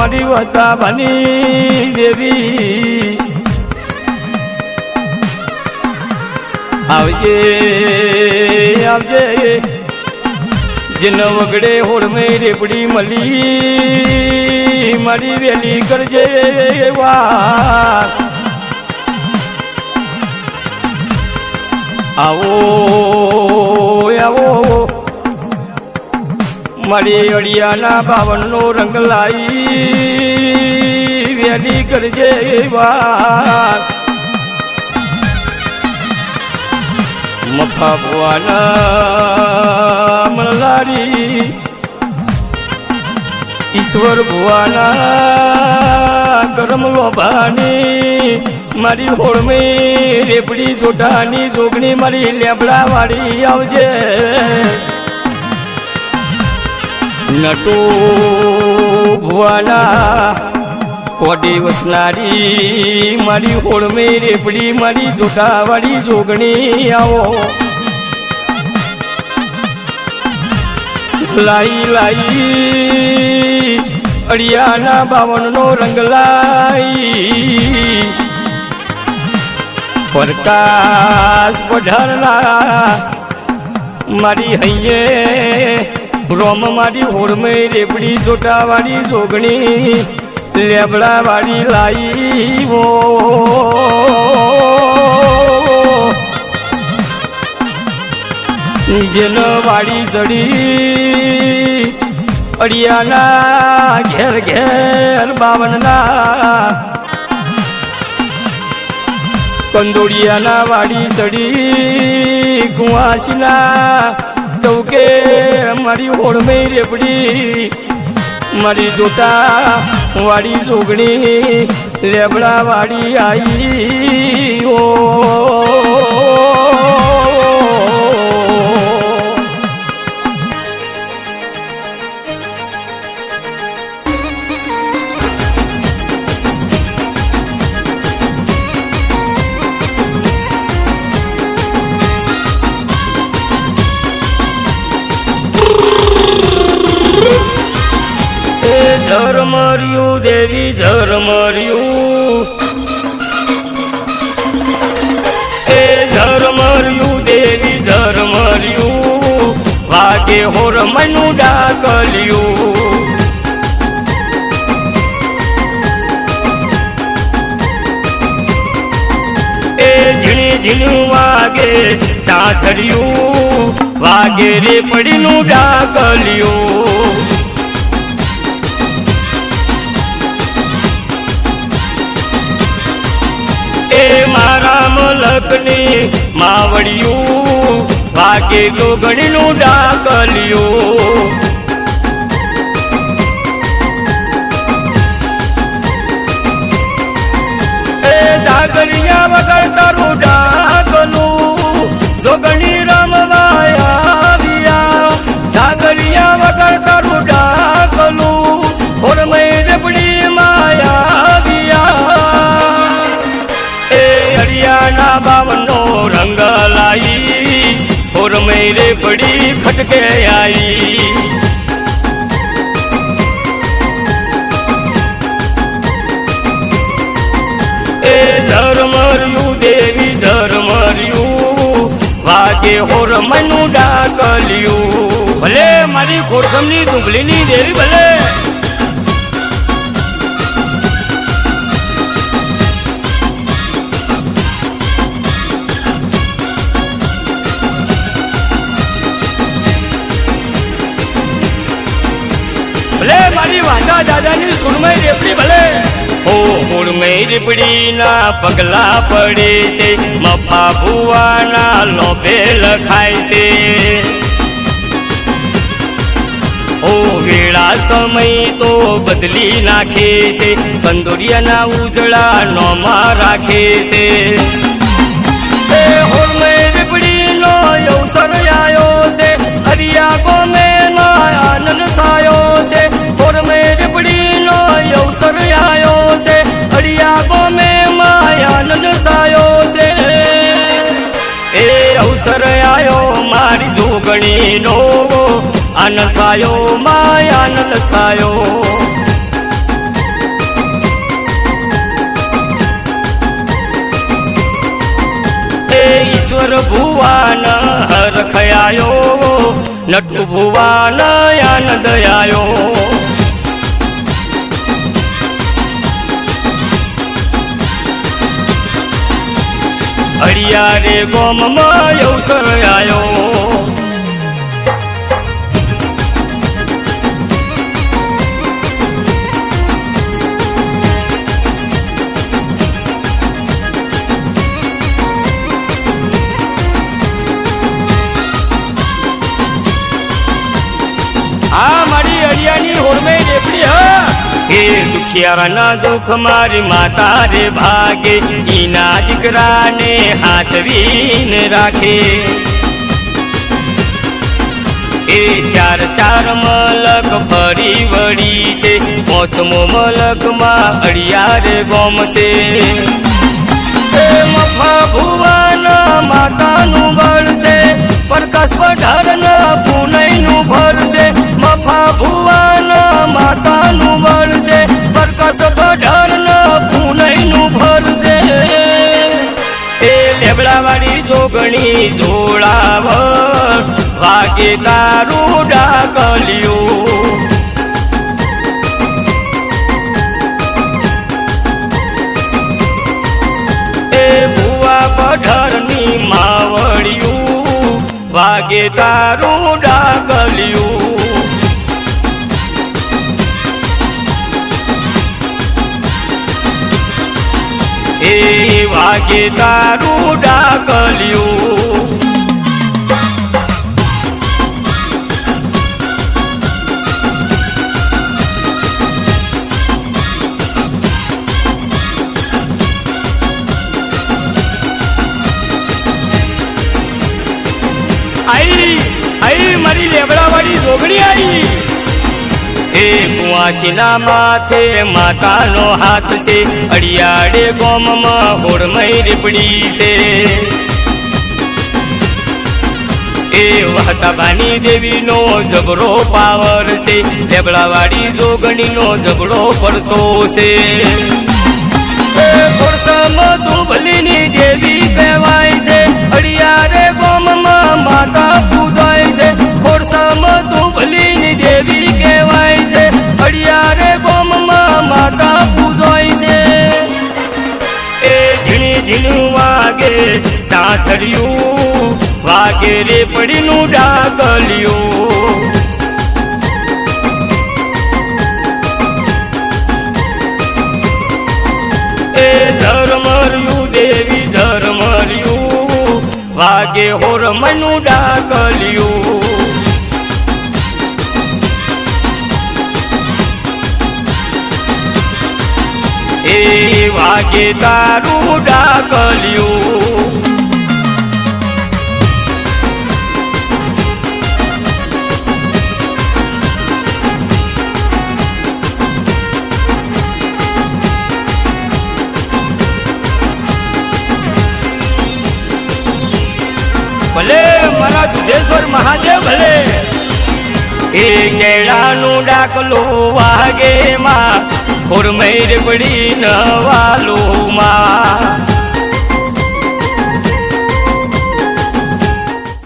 મારી વતા બની દેવી. આવજે આવજે. જન વગડે હોળમે રેપડી મળી મારી વેલી કરજે વાત. આવો મારી અડિયાના બાવનનો રંગ લાઈ વેલી કરજે વાત મફા ભુવાના મલારી, ઈશ્વર ભુવાના ગરમ લોભાની, મારી હોળમી રેપડી જોટાની જોગણી મારી લેબડા વાળી આવજે. નટુ ભુવાના કોડી વસનારી મારી ઓળમે રેપડી મારી જોટાવાળી જોગણી આવો. લાઈ લાઈ અડિયાના બાવનનો રંગ લાઈ. પ્રકાશ પઢારલા મારી હૈયે રોમ મારી હોળમે રેપડી જોટાવાળી જોગણી લેબડા વાળી લાઈ વો. જેન વાળી ચડી અડિયાના ઘેર ઘેર બાવનના. કંદોડિયાના વાડી ચડી કુવાસીના ટવકે મારી હોળમે રેપડી મારી જોટા વાડી જોગણી લેબડા વાડી આઈ ઓ. ઝરમર્યું દેવી ઝરમર્યું એ ઝરમર્યું દેવી ઝરમર્યું વાગે હોર મનું ડાકલ્યું. એ ઝીણી ઝીણું વાગે ચાંચડ્યું. વાગે રે પડીનું ડાકલ્યું. મારા માવડિયું ભાગે ગોગણીનું ડાકલિયું. વાગે હોરમનું ડાકલ્યું ભલે મારી ખોરસમની દુબલીની દેવી ભલે. ભલે મારી વાંધા દાદાની સુનમય રેપડી ભલે. ઓ હુરમય રીપડીના પગલા પડે છે. મફા ભુવાના લોભે લખાય છે. ઓ વેળા સમય તો બદલી નાખે છે. કંદોરિયાના ઉજળા નોમાં રાખે છે. અવસર આવ્યો મારી જોગણી નો આનંદ સાયો, માય આનંદ સાયો. ઈશ્વર ભુવાન, હરખયાયો. નટુ ભુવાન, આનંદ આયો. હરિયારે ગોમમાં અવસર આયો. દુખિયાના દુઃખ મારી માતા રે ભાગે. ઈના દીકરાને હાચવીને રાખે. એ ચાર ચાર મલક ફરી વળી છે. પોચમો મલકમાં અડિયારે ગોમ ભુવન માતાનું બળ છે. પ્રકાશ પઢારન પુનઈનું ભર છે. મફા ભુવન છે પ્રકાશ પઢારન પુનઈનું ભર એ લેબડાવાળી જોગણી જોડાવર વાગે તારું ડાકલ્યું. એ ભુવા પઢરની માવડિયું વાગે તારું વાગે તારું ડાકલ્યું. આઈ આઈ મારી લેબડાવાળી જોગણી આઈ. એ કુવાસીના માથે માતાનો હાથ છે, અડિયાડે ગોમમાં હોડમય રીપડી છે. એ વાતાબાની દેવીનો ઝઘડો પાવર છે, લેબડાવાળી જોગણીનો ઝઘડો પરચો છે. ધુબલીની દેવી કહેવાય છે અડિયારે ગોમમાં માતા પૂજાય છે ખોરસામાં ધુબલીની દેવી કહેવાય છે. અડિયારે ગોમમાં માતા પૂજાય છે. એ ઝીણી ઝીણું વાગે ચાંચડ્યું વાગે રે પડીનું ડાકલ્યું ઝરમર્યું, દેવી ઝરમર્યું. વાગે હોર મનું ડાકલ્યું વાગે તારું ડાકલ્યું. ભલે મારા દુધેશ્વર મહાદેવ ભલે. એ કેળાનું ડાકલું વાગે માં. ખોરમૈર પડી નવાલુમાં.